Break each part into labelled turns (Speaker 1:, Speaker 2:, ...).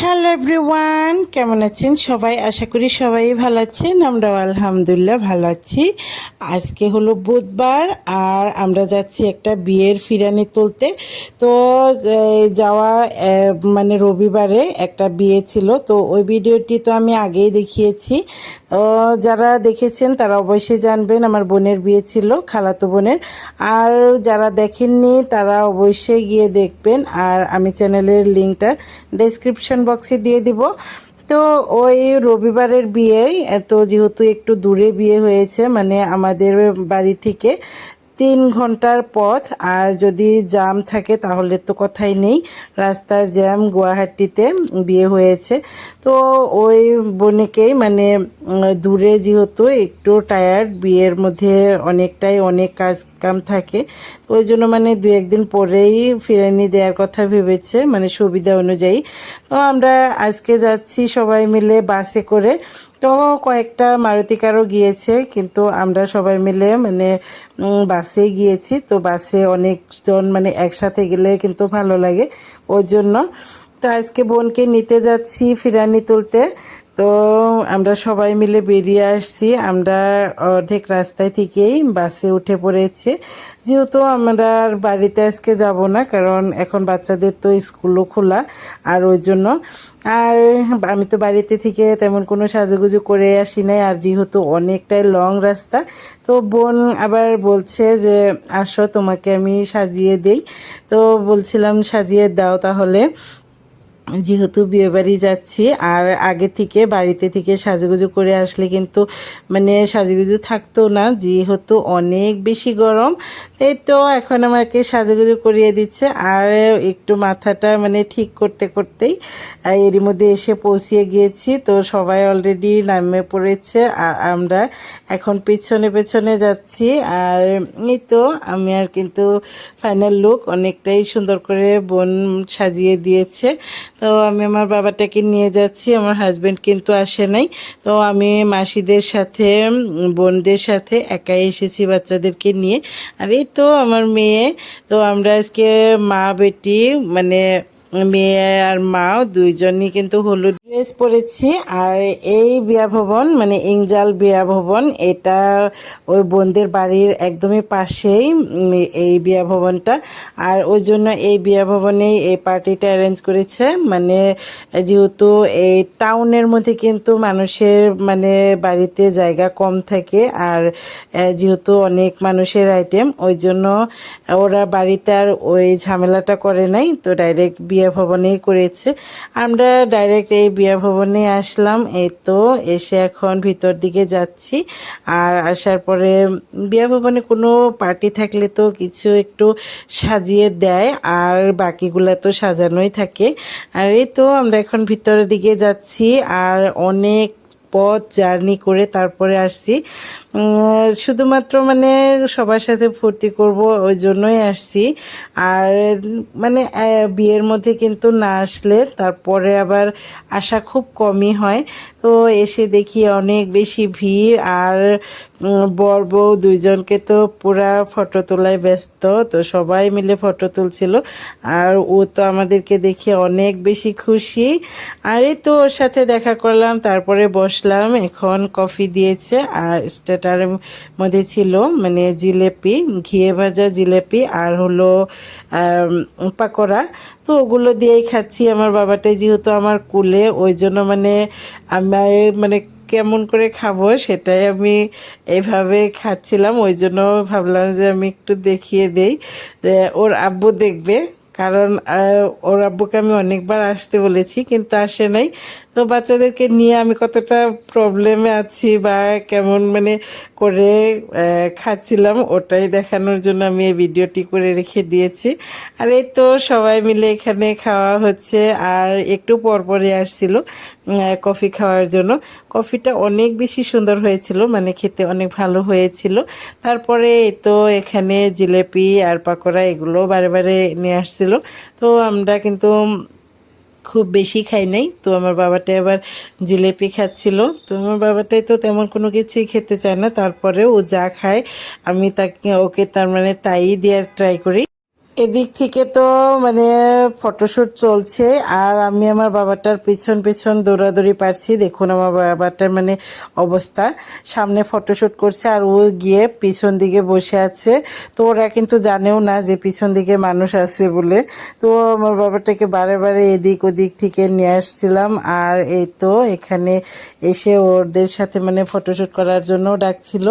Speaker 1: Hello everyone কেমন আছেন সবাই? আশা করি সবাই ভালো আছেন। আমরাও আলহামদুলিল্লাহ ভালো আছি। আজকে হলো বুধবার আর আমরা যাচ্ছি একটা বিয়ের ফিরানি তুলতে। তো যাওয়া মানে রবিবারে একটা বিয়ে ছিল। তো, ওই ভিডিওটি তো আমি আগেই দেখিয়েছি। যারা দেখেছেন তারা অবশ্যই জানবেন, আমার বোনের বিয়ে ছিল, খালাতো বোনের। আর যারা দেখেননি তারা অবশ্যই গিয়ে দেখবেন। আর আমি চ্যানেলের লিঙ্কটা ডেসক্রিপশন বক্সে দিয়ে দিব। তো ওই রবিবারের বিয়ে তো যেহেতু একটু দূরে বিয়ে হয়েছে মানে আমাদের বাড়ি থেকে তিন ঘণ্টার পথ, আর যদি জ্যাম থাকে তাহলে তো কথাই নেই। রাস্তার জ্যাম গুয়াহাটিতে বিয়ে হয়েছে। তো ওই বোনেকেই মানে দূরে যেহেতু একটু টায়ার্ড বিয়ের মধ্যে অনেকটাই অনেক কাজ কাম থাকে। ওই জন্য মানে দু একদিন পরেই ফিরানি দেওয়ার কথা ভেবেছে মানে সুবিধা অনুযায়ী। তো আমরা আজকে যাচ্ছি সবাই মিলে বাসে করে। তো কয়েকটা মারুতি কারও গিয়েছে, কিন্তু আমরা সবাই মিলে মানে বাসে গিয়েছি। তো বাসে অনেকজন মানে একসাথে গেলে কিন্তু ভালো লাগে ওই জন্য। তো আজকে বোনকে নিতে যাচ্ছি ফিরানি তুলতে। তো আমরা সবাই মিলে বেরিয়ে আসছি। আমরা অর্ধেক রাস্তায় থেকেই বাসে উঠে পড়েছি। যেহেতু আমরা বাড়িতে আজকে যাব না, কারণ এখন বাচ্চাদের তো স্কুলও খোলা আর ওই জন্য। আর আমি তো বাড়িতে থেকে তেমন কোনো সাজুগুজু করে আসি নাই। আর যেহেতু অনেকটাই লং রাস্তা, তো বোন আবার বলছে যে, আসো, তোমাকে আমি সাজিয়ে দেই। তো বলছিলাম, সাজিয়ে দাও তাহলে। যেহেতু বিয়েবাড়ি যাচ্ছি, আর আগে থেকে বাড়িতে থেকে সাজুগুজু করে আসলে কিন্তু মানে সাজুগুজু থাকতো না, যেহেতু অনেক বেশি গরম, এই তো এখন আমাকে সাজুগুজু করিয়ে দিচ্ছে। আর একটু মাথাটা মানে ঠিক করতে করতেই এরই মধ্যে এসে পৌঁছিয়ে গিয়েছি। তো সবাই অলরেডি নামে পড়েছে, আর আমরা এখন পেছনে পেছনে যাচ্ছি। আর এই তো আমি আর কিন্তু ফাইনাল লুক অনেকটাই সুন্দর করে বোন সাজিয়ে দিয়েছে। তো আমি আমার বাবাটাকে নিয়ে যাচ্ছি, আমার হাজব্যান্ড কিন্তু আসে নাই। তো আমি মাসিদের সাথে বোনদের সাথে একাই এসেছি বাচ্চাদেরকে নিয়ে। আর এই তো আমার মেয়ে, তো আমরা আজকে মা বেটি মানে মেয়ে আর মাও দুইজনই কিন্তু হলুদ ড্রেস পরেছি আর এই বিয়া ভবন মানে ইংজাল বিয়া ভবন, এটা ওই বোনদের বাড়ির একদমই পাশেই এই বিয়া ভবনটা। আর ওই জন্য এই বিয়া ভবনেই এই পার্টিটা অ্যারেঞ্জ করেছে। মানে যেহেতু এই টাউনের মধ্যে কিন্তু মানুষের মানে বাড়িতে জায়গা কম থাকে আর যেহেতু অনেক মানুষের আইটেম ওই জন্য ওরা বাড়িতে আর ওই ঝামেলাটা করে নাই। তো ডাইরেক্ট বিয়া ভবনেই করেছে। আমরা ডাইরেক্ট এই বিয়া ভবনে আসলাম। এই তো এসে এখন ভিতর দিকে যাচ্ছি। আর আসার পরে বিয়া ভবনে কোনো পার্টি থাকলে তো কিছু একটু সাজিয়ে দেয়, আর বাকিগুলো তো সাজানোই থাকে। আর এই তো আমরা এখন ভিতরের দিকে যাচ্ছি, আর অনেক পথ, জার্নি করে তারপরে আসছি। শুধুমাত্র মানে সবার সাথে ফুর্তি করব ওই জন্যই আসছি। আর মানে বিয়ের মধ্যে কিন্তু না আসলে তারপরে আবার আসা খুব কমই হয়। তো এসে দেখি অনেক বেশি ভিড় আর বর বউ দুইজনকে তো পুরা ফটো তোলায় ব্যস্ত, তো সবাই মিলে ফটো তুলছিল। আর ও তো আমাদেরকে দেখে অনেক বেশি খুশি। আর তো ওর সাথে দেখা করলাম, তারপরে বসলাম, এখন কফি দিয়েছে আর স্টার্টারের মধ্যে ছিল মানে জিলেপি, ঘিয়ে ভাজা জিলেপি আর হলো পাকোড়া। তো ওগুলো দিয়েই খাচ্ছি, আমার বাবাটাই যেহেতু আমার কুলে, ওই জন্য মানে আমার মানে কেমন করে খাব সেটাই আমি এভাবে খাচ্ছিলাম। ওই জন্য ভাবলাম যে আমি একটু দেখিয়ে দেই যে ওর আব্বু দেখবে। কারণ ওর আব্বুকে আমি অনেকবার আসতে বলেছি কিন্তু আসে নাই। তো বাচ্চাদেরকে নিয়ে আমি কতটা প্রবলেমে আছি বা কেমন মানে করে খাচ্ছিলাম, ওটাই দেখানোর জন্য আমি এই ভিডিওটি করে রেখে দিয়েছি। আর এই তো সবাই মিলে এখানে খাওয়া হচ্ছে, আর একটু পরপরই আসছিল কফি খাওয়ার জন্য। কফিটা অনেক বেশি সুন্দর হয়েছিল মানে খেতে অনেক ভালো হয়েছিল। তারপরে তো এখানে জিলেপি আর পাকোড়া এগুলো বারে বারে নিয়ে আসছিল। তো আমরা কিন্তু খুব বেশি খাই নাই। তো আমার বাবাটা আবার জিলেপি খাচ্ছিল। তো আমার বাবাটাই তো তেমন কোনো কিছুই খেতে চায় না। তারপরে ও যা খায়, আমি তাকে, ওকে তার মানে তাই দেওয়ার ট্রাই করি। এদিক থেকে তো মানে ফটোশ্যুট চলছে, আর আমি আমার বাবাটার পিছন পিছন দৌড়াদৌড়ি পারছি। দেখুন আমার বাবাটার মানে অবস্থা। সামনে ফটোশ্যুট করছে, আর ও গিয়ে পিছন দিকে বসে আছে। তো ওরা কিন্তু জানেও না যে পিছন দিকে মানুষ আছে বলে। তো আমার বাবাটাকে বারে বারে এদিক ওদিক থেকে নিয়ে আসছিলাম, আর এই তো এখানে এসে ওদের সাথে মানে ফটোশ্যুট করার জন্য ডাকছিল।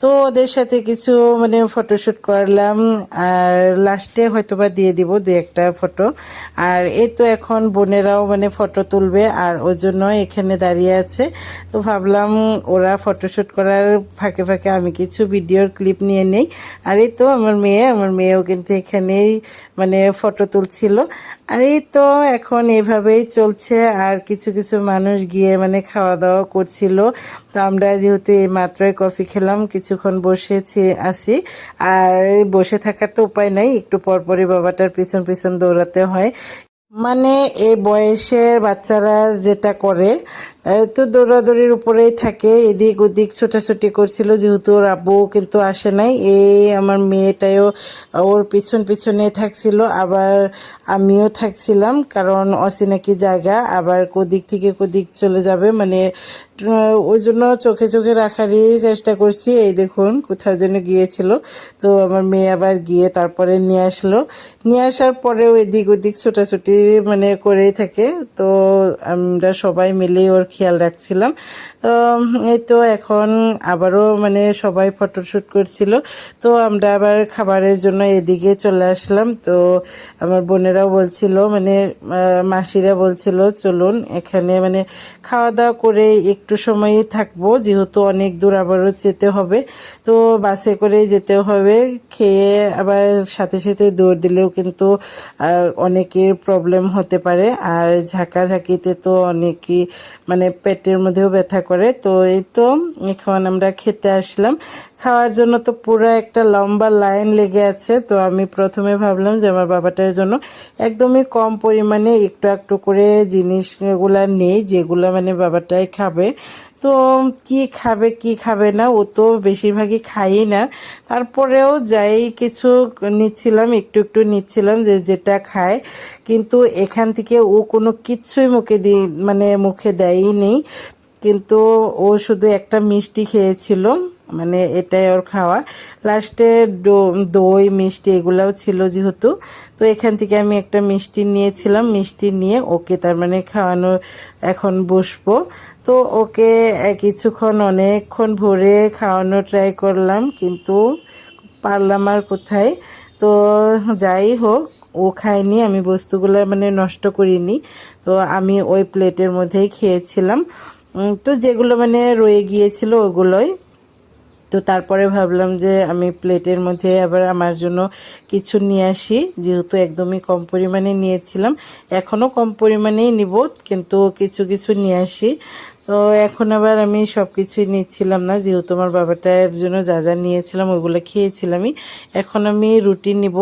Speaker 1: তো ওদের সাথে কিছু মানে ফটোশ্যুট করলাম, আর লাস্টে হয়তো বা দিয়ে দিব দু একটা ফটো। আর এই তো এখন বোনেরাও মানে ফটো তুলবে আর ওর জন্য এখানে দাঁড়িয়ে আছে। তো ভাবলাম ওরা ফটোশ্যুট করার ফাঁকে ফাঁকে আমি কিছু ভিডিওর ক্লিপ নিয়ে নেই। আর এই তো আমার মেয়ে, আমার মেয়েও কিন্তু এখানেই মানে ফটো তুলছিল। আর এই তো এখন এভাবেই চলছে আর কিছু কিছু মানুষ গিয়ে মানে খাওয়া দাওয়া করছিল। তো আমরা যেহেতু এই মাত্রই কফি খেলাম, কিছুক্ষণ বসেছি আসি আর বসে থাকার তো উপায় নাই, একটু পরপরই বাবাটার পিছন পিছন দৌড়াতে হয়। মানে এই বয়সের বাচ্চারা যেটা করে তো দৌড়াদৌড়ির উপরেই থাকে, এদিক ওদিক ছোটাছুটি করছিল, যেহেতু ওর আব্বু কিন্তু আসে নাই, এই আমার মেয়েটাও ওর পিছন পিছনে থাকছিল, আবার আমিও থাকছিলাম, কারণ অচিনাকি জায়গা, আবার কোদিক থেকে কোদিক চলে যাবে মানে ওই জন্য চোখে চোখে রাখারই চেষ্টা করছি, এই দেখুন কোথাও যেন গিয়েছিল, তো আমার মেয়ে আবার গিয়ে তারপরে নিয়ে আসলো, নিয়ে আসার পরেও এদিক ওদিক ছোটাছুটি মানে করেই থাকে। তো আমরা সবাই মিলেই ওর খেয়াল রাখছিলাম। এই তো এখন আবারও মানে সবাই ফটোশ্যুট করছিল। তো আমরা আবার খাবারের জন্য এদিকে চলে আসলাম। তো আমার বোনেরাও বলছিল মানে মাসিরা বলছিল, চলুন এখানে মানে খাওয়া দাওয়া করে একটু সময়ই থাকব, যেহেতু অনেক দূর আবারও যেতে হবে। তো বাসে করে যেতে হবে। খেয়ে আবার সাথে সাথে দৌড় দিলেও কিন্তু অনেকের প্রবলেম হতে পারে। আর ঝাঁকাঝাঁকিতে তো অনেকই মানে পেটের মধ্যেও ব্যথা করে। তো এই তো এখন আমরা খেতে আসলাম। খাওয়ার জন্য তো পুরো একটা লম্বা লাইন লেগে আছে। তো আমি প্রথমে ভাবলাম যে আমার বাবাটার জন্য একদমই কম পরিমাণে একটু একটু করে জিনিসগুলা নেই, যেগুলো মানে বাবাটাই খাবে। তো কি খাবে কি খাবে না, ও তো বেশিরভাগই খাই না। তারপরেও যাই কিছু নিচ্ছিলাম, একটু একটু নিচ্ছিলাম যে যেটা খায়। কিন্তু এখান থেকে ও কোনো কিচ্ছুই মুখে দি মানে মুখে দেয়ই নেই। কিন্তু ও শুধু একটা মিষ্টি খেয়েছিল। মানে এটাই ওর খাওয়া। লাস্টে দই, মিষ্টি এগুলাও ছিল যেহেতু। তো এখান থেকে আমি একটা মিষ্টি নিয়েছিলাম। মিষ্টি নিয়ে ওকে তার মানে খাওয়ানো এখন বসবো। তো ওকে কিছুক্ষণ অনেকক্ষণ ভরে খাওয়ানো ট্রাই করলাম, কিন্তু পারলাম আর কোথায়? তো যাই হোক, ও খায়নি, আমি বস্তুগুলো মানে নষ্ট করিনি। তো আমি ওই প্লেটের মধ্যেই খেয়েছিলাম। তো যেগুলো মানে রয়ে গিয়েছিল ওগুলোই। তো তারপরে ভাবলাম যে আমি প্লেটের মধ্যে আবার আমার জন্য কিছু নিয়ে আসি। যেহেতু একদমই কম পরিমাণে নিয়েছিলাম, এখনও কম পরিমাণেই নিব, কিন্তু কিছু কিছু নিয়ে আসি। তো এখন আবার আমি সব কিছুই নিচ্ছিলাম না, যেহেতু আমার বাবাটার জন্য যা যা নিয়েছিলাম ওইগুলো খেয়েছিলামই। এখন আমি রুটি নিব।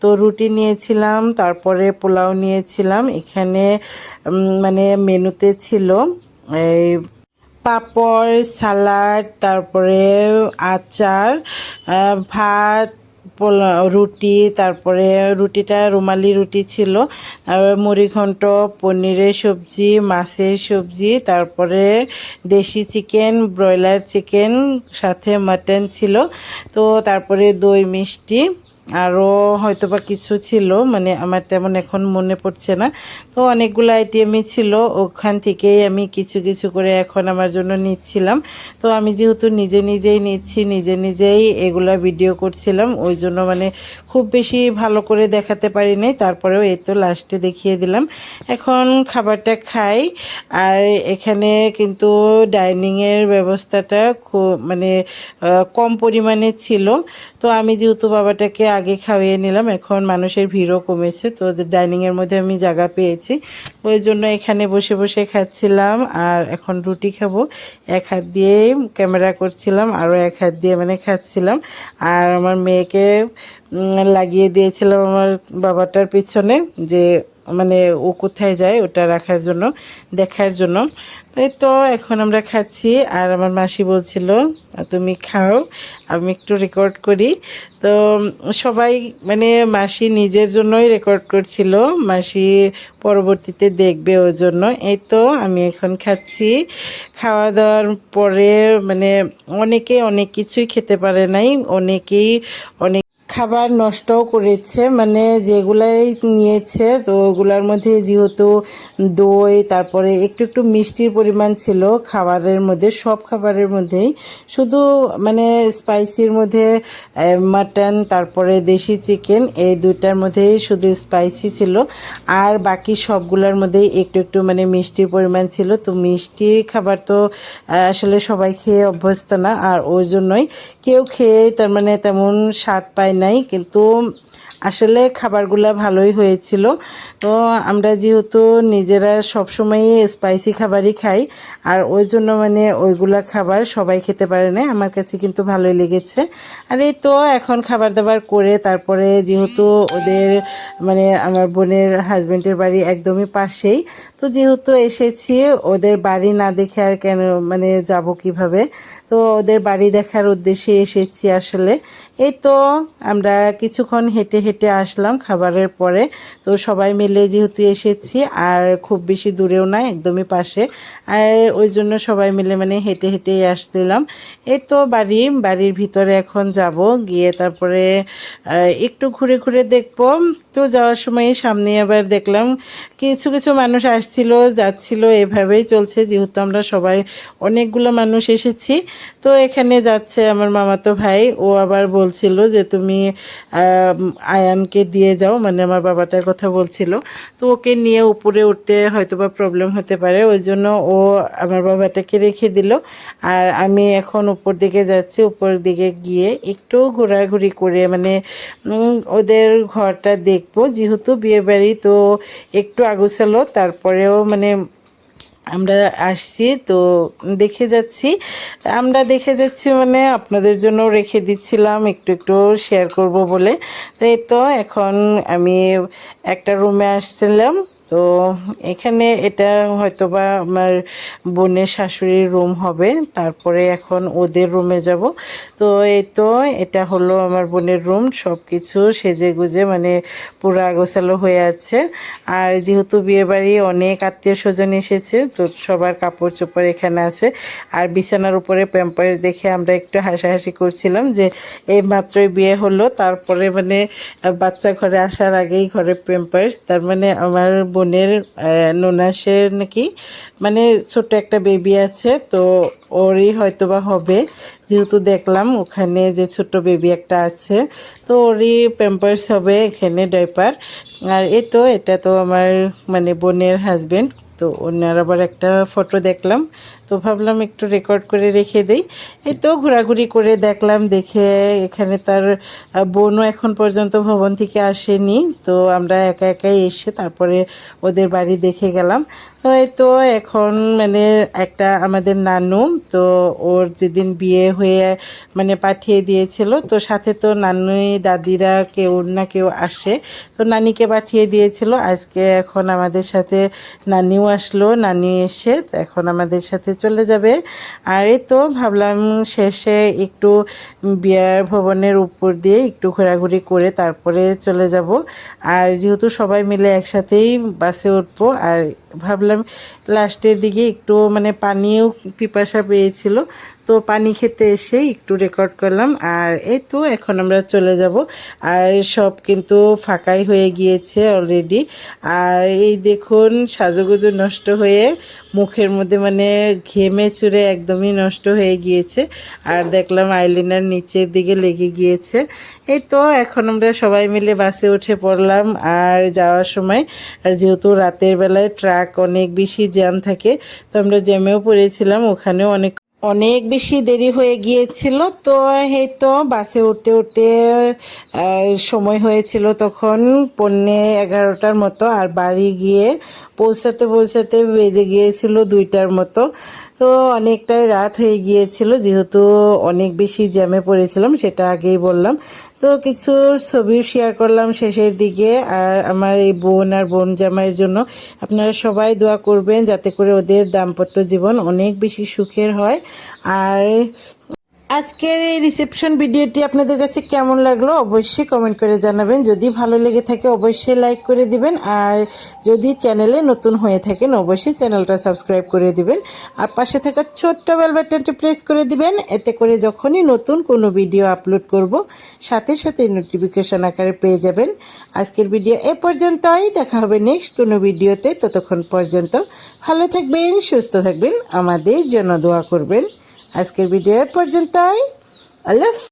Speaker 1: তো রুটি নিয়েছিলাম, তারপরে পোলাও নিয়েছিলাম। এখানে মানে মেনুতে ছিল এই পাঁপড়, সালাড, তারপরে আচার ভাত, পোলা- রুটি, তারপরে রুটিটা রুমালি রুটি ছিল। মুড়িঘণ্ট, পনিরের সবজি, মাছের সবজি, তারপরে দেশি চিকেন, ব্রয়লার চিকেন, সাথে মাটন ছিল। তো তারপরে দই মিষ্টি। আরও হয়তো বা কিছু ছিল মানে আমার তেমন এখন মনে পড়ছে না। তো অনেকগুলো আইটেমই ছিল, ওখান থেকেই আমি কিছু কিছু করে এখন আমার জন্য নিচ্ছিলাম। তো আমি যেহেতু নিজে নিজেই নিচ্ছি, নিজে নিজেই এগুলা ভিডিও করছিলাম, ওই জন্য মানে খুব বেশি ভালো করে দেখাতে পারি নাই। তারপরেও এই তো লাস্টে দেখিয়ে দিলাম। এখন খাবারটা খাই, আর এখানে কিন্তু ডাইনিংয়ের ব্যবস্থাটা খুব মানে কম পরিমাণে ছিল। তো আমি যেহেতু বাবাটাকে আগে খাওয়িয়ে নিলাম, এখন মানুষের ভিড়ও কমেছে, তো ডাইনিংয়ের মধ্যে আমি জায়গা পেয়েছি। ওই জন্য এখানে বসে বসে খাচ্ছিলাম, আর এখন রুটি খাব। এক হাত দিয়ে ক্যামেরা করছিলাম, আরও এক হাত দিয়ে মানে খাচ্ছিলাম। আর আমার মেয়েকে লাগিয়ে দিয়েছিলাম আমার বাবাটার পিছনে যে মানে ও কোথায় যায় ওটা রাখার জন্য, দেখার জন্য। এই তো এখন আমরা খাচ্ছি আর আমার মাসি বলছিল, তুমি খাও, আমি একটু রেকর্ড করি। তো সবাই মানে মাসি নিজের জন্যই রেকর্ড করছিল, মাসি পরবর্তীতে দেখবে ওর জন্য। এই তো আমি এখন খাচ্ছি। খাওয়া দাওয়ার পরে মানে অনেকে অনেক কিছুই খেতে পারে নাই, অনেকেই অনেক খাবার নষ্টও করেছে মানে যেগুলাই নিয়েছে, তো ওগুলার মধ্যে যেহেতু দই, তারপরে একটু একটু মিষ্টির পরিমাণ ছিল, খাবারের মধ্যে, সব খাবারের মধ্যেই। শুধু মানে স্পাইসির মধ্যে মাটন তারপরে দেশি চিকেন এই দুইটার মধ্যেই শুধু স্পাইসি ছিল। আর বাকি সবগুলোর মধ্যেই একটু একটু মানে মিষ্টির পরিমাণ ছিল। তো মিষ্টির খাবার তো আসলে সবাই খেয়ে অভ্যস্ত না, আর ওই জন্যই কেউ খেয়ে তার মানে তেমন স্বাদ পায় নাই কিন্তু আসলে খাবারগুলো ভালোই হয়েছিল। তো আমরা যেহেতু নিজেরা সবসময়ই স্পাইসি খাবারই খাই, আর ওই জন্য মানে ওইগুলা খাবার সবাই খেতে পারে না আমার কাছে কিন্তু ভালোই লেগেছে। আর এই তো এখন খাবার দাবার করে তারপরে যেহেতু ওদের মানে আমার বোনের হাজব্যান্ডের বাড়ি একদমই পাশেই, তো যেহেতু এসেছি, ওদের বাড়ি না দেখে আর কেন মানে যাব কীভাবে? তো ওদের বাড়ি দেখার উদ্দেশ্যে এসেছি আসলে। এই তো আমরা কিছুক্ষণ হেঁটে হেঁটে আসলাম খাবারের পরে। তো সবাই মিলে যেহেতু এসেছি, আর খুব বেশি দূরেও না, একদমই পাশে। আর ওই জন্য সবাই মিলে মানে হেঁটে হেঁটেই আসছিলাম। এই তো বাড়ি, বাড়ির ভিতরে এখন যাব, গিয়ে তারপরে একটু ঘুরে ঘুরে দেখব। তো যাওয়ার সময় সামনে আবার দেখলাম কিছু কিছু মানুষ আসছিল, যাচ্ছিল, এভাবেই চলছে। যেহেতু আমরা সবাই অনেকগুলো মানুষ এসেছি, তো এখানে যাচ্ছে আমার মামাতো ভাই। ও আবার বলছিল যে, তুমি আয়ানকে দিয়ে যাও মানে আমার বাবাটার কথা বলছিল। তো ওকে নিয়ে উপরে উঠতে হয়তো বা প্রবলেম হতে পারে, ওই জন্য ও আমার বাবাটাকে রেখে দিল। আর আমি এখন উপর দিকে যাচ্ছি, উপর দিকে গিয়ে একটু ঘোরাঘুরি করে মানে ওদের ঘরটা দেখব। যেহেতু বিয়ে বাড়ি তো একটু আগুছালো, তারপরেও মানে আমরা আসছি, তো দেখে যাচ্ছি। আমরা দেখে যাচ্ছি মানে আপনাদের জন্য রেখে দিচ্ছিলাম, একটু একটু শেয়ার করব বলে। তো তো, এখন আমি একটা রুমে আসছিলাম। তো এখানে এটা হয়তো বা আমার বোনের শাশুড়ির রুম হবে। তারপরে এখন ওদের রুমে যাব। তো এই তো এটা হলো আমার বোনের রুম। সব কিছু সেজে গুজে মানে পুরো আগোছালো হয়ে আছে। আর যেহেতু বিয়েবাড়ি অনেক আত্মীয় স্বজন এসেছে, তো সবার কাপড় চোপড় এখানে আছে। আর বিছানার উপরে প্যাম্পার্স দেখে আমরা একটু হাসাহাসি করছিলাম যে এই মাত্রই বিয়ে হলো। তারপরে মানে বাচ্চা ঘরে আসার আগেই ঘরে প্যাম্পার্স তার মানে আমার বোনের নোনাসের নাকি মানে ছোট্ট একটা বেবি আছে, তো ওরই হয়তো বা হবে। যেহেতু দেখলাম ওখানে যে ছোট্ট বেবি একটা আছে, তো ওরই প্যাম্পার্স হবে এখানে ডাইপার আর এই তো, এটা তো আমার মানে বোনের হাজবেন্ড তো ওনার আবার একটা ফটো দেখলাম। তো ভাবলাম একটু রেকর্ড করে রেখে দেই। এই তো ঘোরাঘুরি করে দেখলাম, দেখে এখানে তার বোনও এখন পর্যন্ত ভবন থেকে আসেনি। তো আমরা একা একাই এসে তারপরে ওদের বাড়ি দেখে গেলাম। তো তো এখন মানে একটা আমাদের নানু, তো ওর যেদিন বিয়ে হয়ে মানে পাঠিয়ে দিয়েছিল, তো সাথে তো নানুই দাদিরা কেউ না কেউ আসে, তো নানিকে পাঠিয়ে দিয়েছিল। আজকে এখন আমাদের সাথে নানিও আসলো, নানি এসে এখন আমাদের সাথে চলে যাবে। আর এই তো ভাবলাম শেষে একটু বিয়ার ভবনের উপর দিয়ে একটু ঘোরাঘুরি করে তারপরে চলে যাব। আর যেহেতু সবাই মিলে একসাথেই বাসে উঠবো, আর ভাবলাম লাস্টের দিকে একটু মানে পানিও পিপাসা পেয়েছিল। তো পানি খেতে এসে একটু রেকর্ড করলাম, আর এই তো এখন আমরা চলে যাব। আর সব কিন্তু ফাঁকাই হয়ে গিয়েছে অলরেডি আর এই দেখুন, সাজুগুজু নষ্ট হয়ে মুখের মধ্যে মানে ঘেমে চুরে একদমই নষ্ট হয়ে গিয়েছে। আর দেখলাম আইলিনার নিচের দিকে লেগে গিয়েছে। এই তো এখন আমরা সবাই মিলে বাসে উঠে পড়লাম, আর যাওয়ার সময়, আর যেহেতু রাতের বেলায় ট্রাক অনেক বেশি জ্যাম থাকে, তো আমরা জ্যামেও পড়েছিলাম, ওখানেও অনেক অনেক বেশি দেরি হয়ে গিয়েছিল, তো এই তো বাসে উঠতে উঠতে সময় হয়েছিল তখন পৌনে এগারোটার মতো, আর বাড়ি গিয়ে পৌঁছাতে পৌঁছাতে বেজে গিয়েছিল দুইটার মতো। তো অনেকটাই রাত হয়ে গিয়েছিল, যেহেতু অনেক বেশি জ্যামে পড়েছিলাম, সেটা আগেই বললাম। তো কিছু ছবি শেয়ার করলাম শেষের দিকে, আর আমার এই বোন আর বোন জামাইয়ের জন্য। আপনারা সবাই দোয়া করবেন, যাতে করে ওদের দাম্পত্য জীবন অনেক বেশি সুখের হয়। আর আজকের এই রিসেপশন ভিডিওটি আপনাদের কাছে কেমন লাগল অবশ্যই কমেন্ট করে জানাবেন। যদি ভালো লেগে থাকে অবশ্যই লাইক করে দিবেন। আর যদি চ্যানেলে নতুন হয়ে থাকেন অবশ্যই চ্যানেলটা সাবস্ক্রাইব করে দিবেন। আর পাশে থাকা ছোট্ট বেল বাটনটি প্রেস করে দিবেন। এতে করে যখনই নতুন কোনো ভিডিও আপলোড করব, সাথে সাথে নোটিফিকেশন আকারে পেয়ে যাবেন। আজকের ভিডিও এ পর্যন্তই। দেখা হবে নেক্সট কোনো ভিডিওতে ততক্ষণ পর্যন্ত ভালো থাকবেন, সুস্থ থাকবেন। আমাদের জন্য দোয়া করবেন। আজকের ভিডিও পর্যন্তই আল্লাহ।